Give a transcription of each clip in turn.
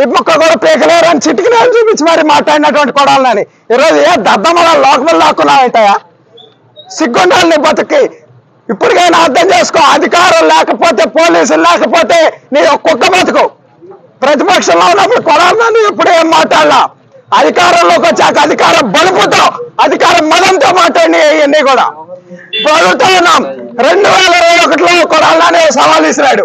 విముక్క కూడా పీకలేరు అని చిటికి నేను చూపించి మరి మాట్లాడినటువంటి కొడాలని. ఈరోజు ఏ దద్దమ్మల లోకములు లాక్కున్నావేంటయా సిగ్గుండాలని బతుకి ఇప్పటికైనా అర్థం చేసుకో అధికారం లేకపోతే పోలీసులు లేకపోతే నీ ఒక కుక్క బతుకు. ప్రతిపక్షంలో ఉన్నప్పుడు కొడాలని ఇప్పుడు ఏం మాట్లాడలా? అధికారంలోకి వచ్చాక అధికారం బలుపుతో అధికారం మదంతో మాట్లాడి ఇవన్నీ కూడా. ఇప్పుడు అడుగుతా ఉన్నాం. రెండు వేల ఇరవై ఒకటిలో కొడాలని సవాల్ ఇసిరాడు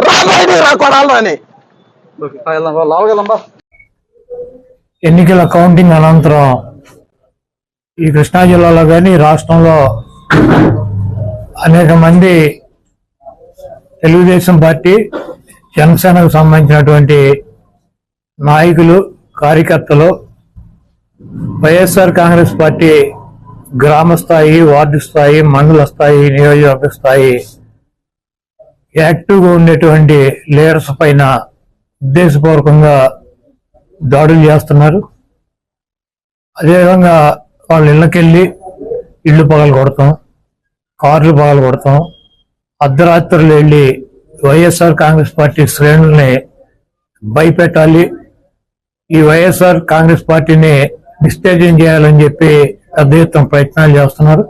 రా ఎన్నికల కౌంటింగ్ అనంతరం ఈ కృష్ణా జిల్లాలో కానీ రాష్ట్రంలో అనేక మంది తెలుగుదేశం పార్టీ జనసేనకు సంబంధించినటువంటి నాయకులు కార్యకర్తలు వైఎస్ఆర్ కాంగ్రెస్ పార్టీ గ్రామ స్థాయి వార్డు స్థాయి మండల స్థాయి నియోజకవర్గ స్థాయి యాక్టివ్గా ఉండేటువంటి లీడర్స్ పైన ఉద్దేశపూర్వకంగా దాడులు చేస్తున్నారు. అదేవిధంగా వాళ్ళ ఇళ్ళకెళ్ళి ఇళ్ళు పగలు కొడతాం కార్లు పగలు కొడతాం. అర్ధరాత్రులు వెళ్ళి వైఎస్ఆర్ కాంగ్రెస్ పార్టీ శ్రేణుల్ని భయపెట్టాలి. ఈ వైఎస్ఆర్ కాంగ్రెస్ పార్టీని డిస్టేజింగ్ చేయాలని చెప్పి పెద్ద ఎత్తున ప్రయత్నాలు చేస్తున్నారు.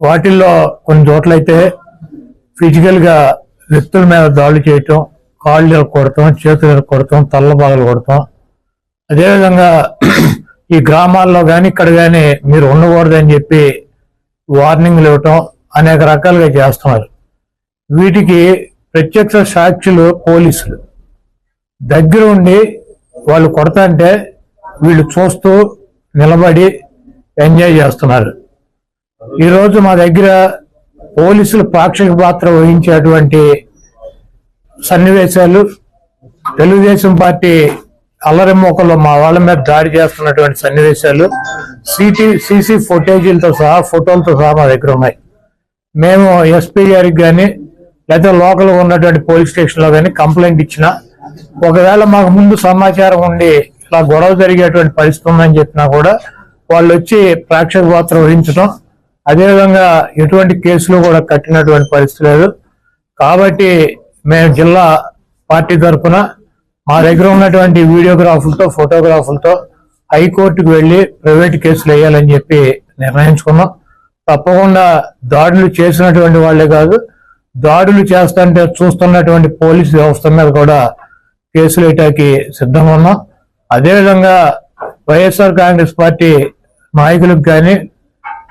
వాటిల్లో కొన్ని చోట్లయితే ఫిజికల్గా వ్యక్తుల మీద దాడులు చేయటం కాళ్ళు కొడతాం చేతులు కొడతాం తల్లబాగలు కొడతాం. అదేవిధంగా ఈ గ్రామాల్లో కానీ ఇక్కడ కానీ మీరు ఉండకూడదని చెప్పి వార్నింగ్లు ఇవ్వటం అనేక రకాలుగా చేస్తున్నారు. వీటికి ప్రత్యక్ష సాక్షులు పోలీసులు. దగ్గర ఉండి వాళ్ళు కొడతంటే వీళ్ళు చూస్తూ నిలబడి ఎంజాయ్ చేస్తున్నారు. ఈరోజు మా దగ్గర పోలీసులు పాక్షిక పాత్ర వహించేటువంటి సన్నివేశాలు తెలుగుదేశం పార్టీ అల్లరి మోకల్లో మా వాళ్ళ మీద దాడి చేస్తున్నటువంటి సన్నివేశాలు సిటీ సీసీ ఫుటేజీలతో సహా ఫోటోలతో సహా మా దగ్గర ఉన్నాయి. మేము ఎస్పీ గారికి కానీ లేదా లోకల్ ఉన్నటువంటి పోలీస్ స్టేషన్లో కానీ కంప్లైంట్ ఇచ్చిన ఒకవేళ మాకు ముందు సమాచారం ఉండి ఇలా గొడవ జరిగేటువంటి పరిస్థితి ఉందని చెప్పినా కూడా వాళ్ళు వచ్చి ప్రేక్షక పాత్ర వహించడం అదేవిధంగా ఎటువంటి కేసులు కూడా కట్టినటువంటి పరిస్థితి లేదు. కాబట్టి మేము జిల్లా పార్టీ తరఫున మా దగ్గర ఉన్నటువంటి వీడియోగ్రాఫులతో ఫోటోగ్రాఫులతో హైకోర్టుకు వెళ్ళి ప్రైవేట్ కేసులు వేయాలని చెప్పి నిర్ణయించుకున్నాం. తప్పకుండా దాడులు చేసినటువంటి వాళ్ళే కాదు దాడులు చేస్తుంటే చూస్తున్నటువంటి పోలీస్ వ్యవస్థ మీద కూడా కేసులు వేయటానికి సిద్ధంగా ఉన్నాం. అదేవిధంగా వైఎస్ఆర్ కాంగ్రెస్ పార్టీ నాయకులకు కానీ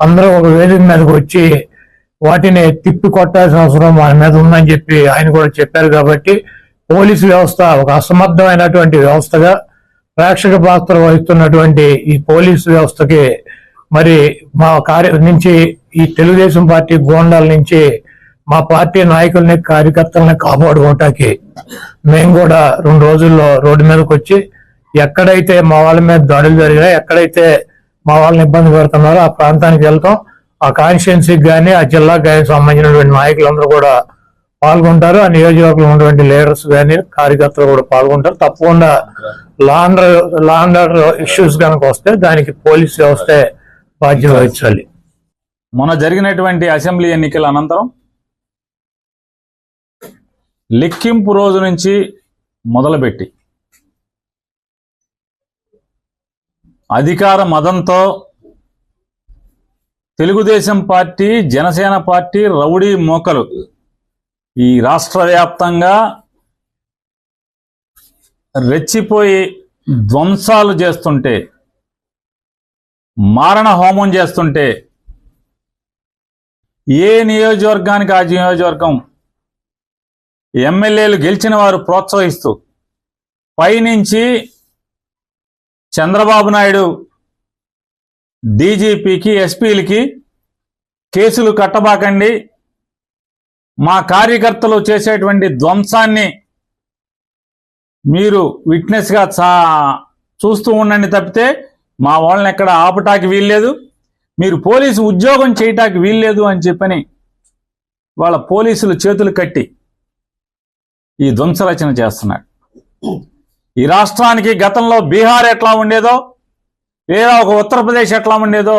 అందరూ ఒక వేదిక మీదకి వచ్చి వాటిని తిప్పి కొట్టాల్సిన అవసరం మన మీద ఉందని చెప్పి ఆయన కూడా చెప్పారు కాబట్టి పోలీసు వ్యవస్థ ఒక అసమర్థమైనటువంటి వ్యవస్థగా ప్రేక్షక పాత్ర వహిస్తున్నటువంటి ఈ పోలీసు వ్యవస్థకి మరి మా కార్య నుంచి ఈ తెలుగుదేశం పార్టీ గోండాల నుంచి మా పార్టీ నాయకుల్ని కార్యకర్తలని కాపాడుకోవటానికి మేము కూడా రెండు రోజుల్లో రోడ్డు మీదకి వచ్చి ఎక్కడైతే మా వాళ్ళ మీద దాడులు జరిగాయి ఎక్కడైతే మా వాళ్ళని ఇబ్బంది పెడుతున్నారు. ఆ ప్రాంతానికి వెళ్తాం. ఆ కాన్స్టిట్యున్సీకి కానీ ఆ జిల్లాకు కానీ సంబంధించినటువంటి నాయకులందరూ కూడా పాల్గొంటారు. ఆ నియోజకవర్గంలో ఉన్నటువంటి లీడర్స్ కానీ కార్యకర్తలు కూడా పాల్గొంటారు. తప్పకుండా లాండర్ లాండర్ ఇష్యూస్ కనుక వస్తే దానికి పోలీస్ వ్యవస్థే బాధ్యత వహించాలి. మొన్న జరిగినటువంటి అసెంబ్లీ ఎన్నికల అనంతరం లెక్కింపు రోజు నుంచి మొదలుపెట్టి అధికార మదంతో Telugu Desam party Janasena party rowdy మోకలు. ఈ రాష్ట్ర వ్యాప్తంగా రెచ్చిపోయి ధ్వంసాలు చేస్తుంటే మారణ హోమం చేస్తుంటే ఏ నియోజకవర్గానికి ఆ నియోజకవర్గం ఎమ్మెల్యేలు గెలిచిన వారు ప్రోత్సహిస్తూ పైనుంచి చంద్రబాబు నాయుడు డీజీపీకి ఎస్పీలకి కేసులు కట్టబాకండి. మా కార్యకర్తలు చేసేటువంటి ధ్వంసాన్ని మీరు విట్నెస్గా చా చూస్తూ ఉండండి తప్పితే మా వాళ్ళని ఎక్కడ ఆపటానికి వీల్లేదు. మీరు పోలీసు ఉద్యోగం చేయటానికి వీల్లేదు అని చెప్పని వాళ్ళ పోలీసులు చేతులు కట్టి ఈ ధ్వంసరచన చేస్తున్నాడు ఈ రాష్ట్రానికి గతంలో బీహార్ ఎట్లా ఉండేదో లేదా ఒక ఉత్తరప్రదేశ్ ఎట్లా ఉండేదో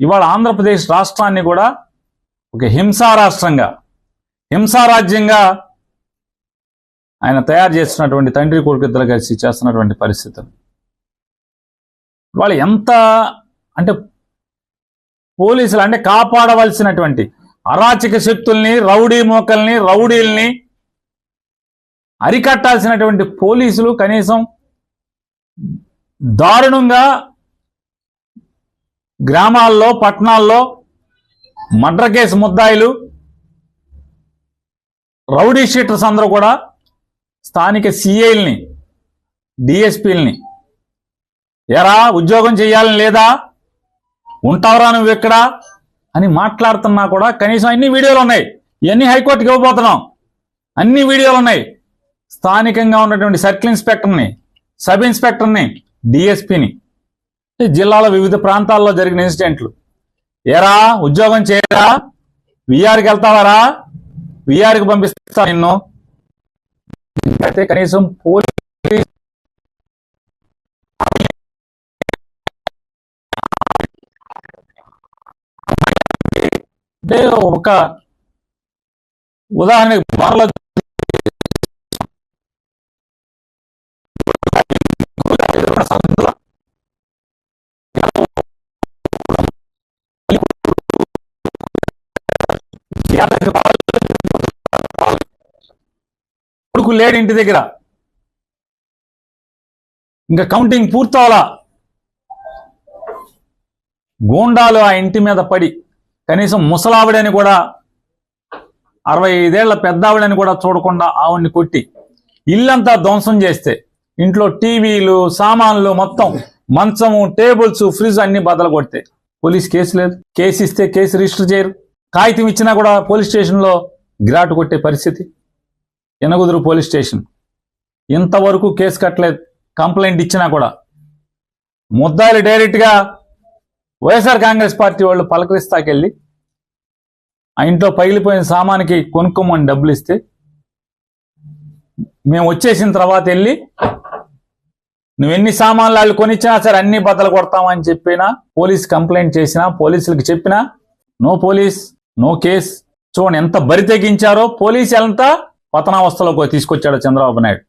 ఇవాళ ఆంధ్రప్రదేశ్ రాష్ట్రాన్ని కూడా ఒక హింసా రాష్ట్రంగా హింసారాజ్యంగా ఆయన తయారు చేస్తున్నటువంటి తండ్రి కొడుకు ఇద్దరు కలిసి చేస్తున్నటువంటి పరిస్థితులు. వాళ్ళు ఎంత అంటే పోలీసులు అంటే కాపాడవలసినటువంటి అరాచక శక్తుల్ని రౌడీ మోకల్ని రౌడీల్ని అరికట్టాల్సినటువంటి పోలీసులు కనీసం దారుణంగా గ్రామాల్లో పట్టణాల్లో మర్డర్ కేసు ముద్దాయిలు రౌడీ షీటర్స్ అందరూ కూడా స్థానిక సిఐల్ని డిఎస్పీల్ని ఎరా ఉద్యోగం చేయాలని లేదా ఉంటావురా నువ్వు ఎక్కడ అని మాట్లాడుతున్నా కూడా కనీసం అన్ని వీడియోలు ఉన్నాయి. ఇవన్నీ హైకోర్టుకి ఇవ్వబోతున్నాం. అన్ని వీడియోలు ఉన్నాయి. స్థానికంగా ఉన్నటువంటి సర్కిల్ ఇన్స్పెక్టర్ని సబ్ ఇన్స్పెక్టర్ని డిఎస్పిని జిల్లాలో వివిధ ప్రాంతాల్లో జరిగిన ఇన్సిడెంట్లు. ఏరా ఉద్యోగం చేయరా? విఆర్కి వెళ్తావారా? విఆర్కి పంపిస్తా నిన్ను. అయితే కనీసం పోలీస్ అంటే ఒక ఉదాహరణకి బార్లో కొడుకు లేడు ఇంటి దగ్గర. ఇంకా కౌంటింగ్ పూర్తవలా. గూండాలు ఆ ఇంటి మీద పడి కనీసం ముసలావిడని కూడా అరవై ఐదేళ్ళ పెద్దావిడని కూడా చూడకుండా ఆవిడ్ని కొట్టి ఇల్లంతా ధ్వంసం చేస్తే ఇంట్లో టీవీలు సామాన్లు మొత్తం మంచము టేబుల్స్ ఫ్రిడ్జ్ అన్ని బద్దలు కొడితే పోలీస్ కేసు లేదు. కేసు ఇస్తే కేసు రిజిస్టర్ చేయరు. కాగితం ఇచ్చినా కూడా పోలీస్ స్టేషన్లో గిరాటు కొట్టే పరిస్థితి. ఎనగుదురు పోలీస్ స్టేషన్. ఇంతవరకు కేసు కట్టలేదు కంప్లైంట్ ఇచ్చినా కూడా. ముద్దాయిలు డైరెక్ట్గా వైఎస్ఆర్ కాంగ్రెస్ పార్టీ వాళ్ళు పలకరిస్తాకెళ్ళి ఆ ఇంట్లో పగిలిపోయిన సామానికి కొనుక్కోమని డబ్బులు ఇస్తే మేము వచ్చేసిన తర్వాత వెళ్ళి నువ్వు ఎన్ని సామాన్లు వాళ్ళు కొనిచ్చినా సరే అన్ని బద్దలు కొడతామని చెప్పినా పోలీస్ కంప్లైంట్ చేసినా పోలీసులకు చెప్పినా నో పోలీస్ నో కేస్. చూడండి ఎంత బరి తెగించారో పోలీసు ఎంత పతనావస్థలోకి తీసుకొచ్చాడు చంద్రబాబు నాయుడు.